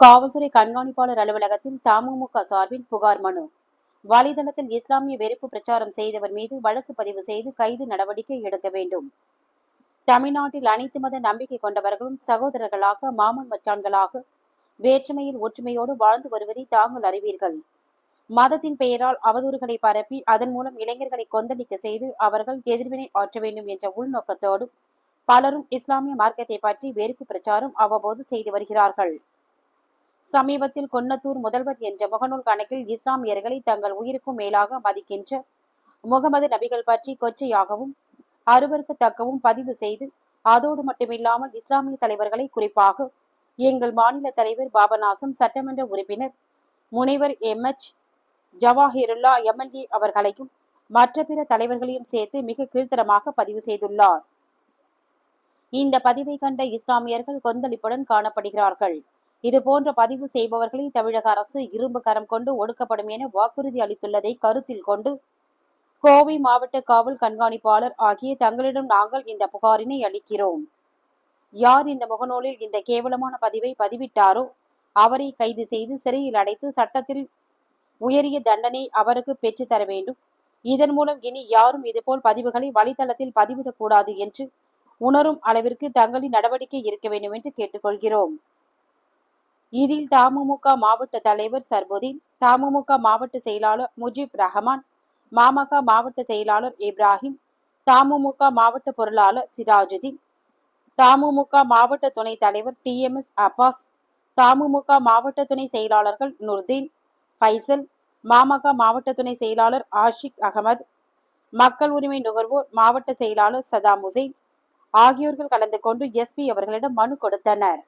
காவல்துறை கண்காணிப்பாளர் அலுவலகத்தில் தமுமுக சார்பில் புகார் மனு. வலைதளத்தில் இஸ்லாமிய வெறுப்பு பிரச்சாரம் செய்தவர் மீது வழக்கு பதிவு செய்து கைது நடவடிக்கை எடுக்க வேண்டும். தமிழ்நாட்டில் அனைத்து மத நம்பிக்கை கொண்டவர்களும் சகோதரர்களாக மாமன் மச்சான்களாக வேற்றுமையில் ஒற்றுமையோடு வாழ்ந்து வருவதை தாங்கள் அறிவீர்கள். மதத்தின் பெயரால் அவதூறுகளை பரப்பி அதன் மூலம் இளைஞர்களை கொந்தளிக்க செய்து அவர்கள் எதிர்வினை ஆற்ற வேண்டும் என்ற உள்நோக்கத்தோடு பலரும் இஸ்லாமிய மார்க்கத்தை பற்றி வெறுப்பு பிரச்சாரம் அவ்வப்போது செய்து வருகிறார்கள். சமீபத்தில் கொன்னத்தூர் முதல்வர் என்ற முகநூல் கணக்கில் இஸ்லாமியர்களை தங்கள் உயிருக்கும் மேலாக மதிக்கின்ற முகமது நபிகள் பற்றி கொச்சையாகவும் அருவருக்கத்தக்கவும் பதிவு செய்து அதோடு மட்டுமில்லாமல் இஸ்லாமிய தலைவர்களை குறிப்பாக எங்கள் மாநில தலைவர் பாபநாசம் சட்டமன்ற உறுப்பினர் முனைவர் எம். எச். ஜவாஹிருல்லா எம்எல்ஏ அவர்களையும் மற்ற பிற தலைவர்களையும் சேர்த்து மிக கீழ்த்தரமாக பதிவு செய்துள்ளார். இந்த பதிவை கண்ட இஸ்லாமியர்கள் கொந்தளிப்புடன் காணப்படுகிறார்கள். இது போன்ற பதிவு செய்பவர்களை தமிழக அரசு இரும்பு கரம் கொண்டு ஒடுக்கப்படும் என வாக்குறுதி அளித்துள்ளதை கருத்தில் கொண்டு கோவை மாவட்ட காவல் கண்காணிப்பாளர் ஆகிய தங்களிடம் நாங்கள் இந்த புகாரினை அளிக்கிறோம். யார் இந்த முகநூலில் இந்த கேவலமான பதிவை பதிவிட்டாரோ அவரை கைது செய்து சிறையில் அடைத்து சட்டத்தில் உயரிய தண்டனை அவருக்கு பெற்றுத்தர வேண்டும். இதன் மூலம் இனி யாரும் இதுபோல் பதிவுகளை வலைதளத்தில் பதிவிடக்கூடாது என்று உணரும் அளவிற்கு தங்களின் நடவடிக்கை இருக்க வேண்டும் என்று கேட்டுக்கொள்கிறோம். இதில் தமுமுக மாவட்ட தலைவர் சர்புதீன் தமுமுக மாவட்ட செயலாளர் முஜிப் ரஹமான் மாமக மாவட்ட செயலாளர் இப்ராஹிம் தமுமுக மாவட்ட பொருளாளர் சிராஜுதீன் தமுமுக மாவட்ட துணைத் தலைவர் T M S Abbas TMMK மாவட்ட துணை செயலாளர்கள் நுர்தீன் ஃபைசல் மாமக மாவட்ட துணை செயலாளர் ஆஷிக் அகமது மக்கள் உரிமை நுகர்வோர் மாவட்ட செயலாளர் சதாம் ஹுசைன் ஆகியோர்கள் கலந்து கொண்டு எஸ்பி அவர்களிடம் மனு கொடுத்தனர்.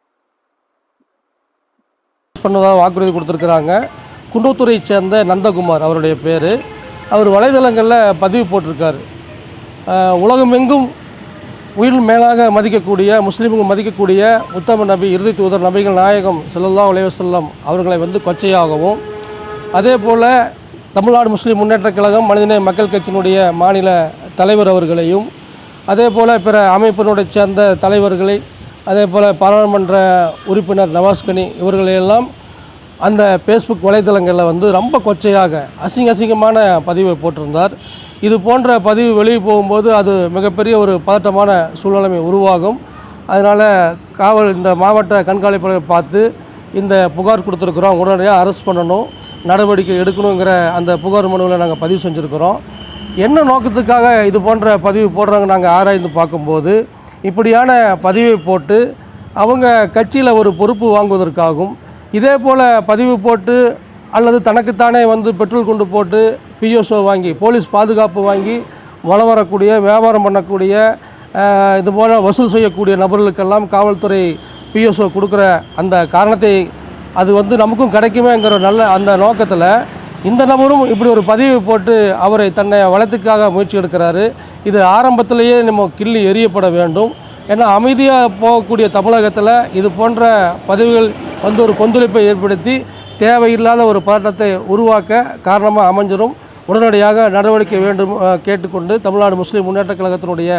பண்ணதாக வாக்குறுதி கொடுத்துருக்குறாங்க. குண்டூத்துறை சேர்ந்த நந்தகுமார் அவருடைய பேர். அவர் வலைதளங்களில் பதிவு போட்டிருக்கார். உலகமெங்கும் உயிர் மேலாக மதிக்கக்கூடிய முஸ்லீம்கள் மதிக்கக்கூடிய உத்தம நபி இறுதி தூதர் நபிகள் நாயகம் செல்லல்லா உலகம் அவர்களை வந்து கொச்சையாகவும் அதே போல் தமிழ்நாடு முஸ்லீம் முன்னேற்றக் கழகம் மனிதநேய மக்கள் கட்சியினுடைய மாநில தலைவர் அவர்களையும் அதே போல் பிற அமைப்பினுடைய சேர்ந்த தலைவர்களை அதே போல் பாராளுமன்ற உறுப்பினர் நவாஸ்கனி இவர்களையெல்லாம் அந்த ஃபேஸ்புக் வலைத்தளங்களில் வந்து ரொம்ப கொச்சையாக அசிங்க அசிங்கமான பதிவை போட்டிருந்தார். இது போன்ற பதிவு வெளியே போகும்போது அது மிகப்பெரிய ஒரு பதட்டமான சூழ்நிலைமை உருவாகும். அதனால் காவல் இந்த மாவட்ட கண்காணிப்பாளரை பார்த்து இந்த புகார் கொடுத்துருக்குறோம். உடனடியாக அரெஸ்ட் பண்ணணும் நடவடிக்கை எடுக்கணுங்கிற அந்த புகார் மனுவில் நாங்கள் பதிவு செஞ்சுருக்கிறோம். என்ன நோக்கத்துக்காக இது போன்ற பதிவு போடுறாங்க நாங்கள் ஆராய்ந்து பார்க்கும்போது இப்படியான பதிவை போட்டு அவங்க கட்சியில் ஒரு பொறுப்பு வாங்குவதற்காகவும் இதே போல் பதிவு போட்டு அல்லது தனக்குத்தானே வந்து பெட்ரோல் கொண்டு போட்டு பிஎஸ்ஓ வாங்கி போலீஸ் பாதுகாப்பு வாங்கி வளம் வரக்கூடிய வியாபாரம் பண்ணக்கூடிய இது போல் வசூல் செய்யக்கூடிய நபர்களுக்கெல்லாம் காவல்துறை பிஎஸ்ஓ கொடுக்குற அந்த காரணத்தை அது வந்து நமக்கும் கிடைக்குமேங்கிற நல்ல அந்த நோக்கத்தில் இந்த நபரும் இப்படி ஒரு பதிவு போட்டு அவரை தன்னை வளத்துக்காக முயற்சி எடுக்கிறாரு. இது ஆரம்பத்திலேயே நம்ம கிள்ளி எரியப்பட வேண்டும். ஏன்னா அமைதியாக போகக்கூடிய தமிழகத்தில் இது போன்ற பதிவுகள் வந்து ஒரு கொந்தளிப்பை ஏற்படுத்தி தேவையில்லாத ஒரு பதட்டத்தை உருவாக்க காரணமாக அமைஞ்சிரும். உடனடியாக நடவடிக்கை வேண்டும் கேட்டுக்கொண்டு தமிழ்நாடு முஸ்லீம் முன்னேற்ற கழகத்தினுடைய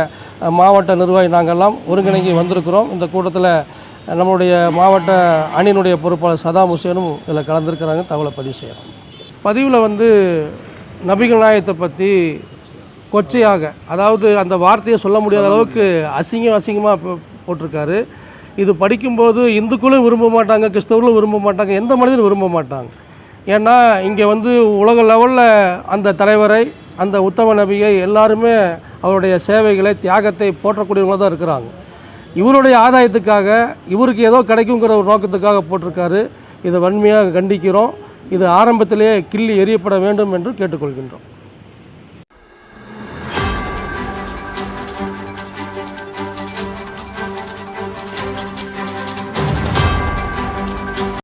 மாவட்ட நிர்வாகி நாங்கள்லாம் ஒருங்கிணைங்கி வந்திருக்கிறோம். இந்த கூட்டத்தில் நம்மளுடைய மாவட்ட அணியினுடைய பொறுப்பாளர் சதாம் ஹுசேனும் இதில் கலந்துருக்கிறாங்க. தகவலை பதிவு செய்கிறோம் பதிவில் வந்து நபிகள் நாயகத்தை பற்றி கொச்சையாக அதாவது அந்த வார்த்தையை சொல்ல முடியாத அளவுக்கு அசிங்கம் அசிங்கமாக போட்டிருக்காரு. இது படிக்கும்போது இந்துக்களும் விரும்ப மாட்டாங்க கிறிஸ்தவர்களும் விரும்ப மாட்டாங்க எந்த மனிதனும் விரும்ப மாட்டாங்க. ஏன்னா இங்கே வந்து உலக லெவலில் அந்த தலைவரை அந்த உத்தம நபியை எல்லாருமே அவருடைய சேவைகளை தியாகத்தை போற்றக்கூடியவங்கள தான் இருக்கிறாங்க. இவருடைய ஆதாயத்துக்காக இவருக்கு ஏதோ கிடைக்குங்கிற ஒரு நோக்கத்துக்காக போட்டிருக்காரு. இதை வன்மையாக கண்டிக்கிறோம். இது ஆரம்பத்திலேயே கிள்ளி எரியப்பட வேண்டும் என்று கேட்டுக்கொள்கின்றோம்.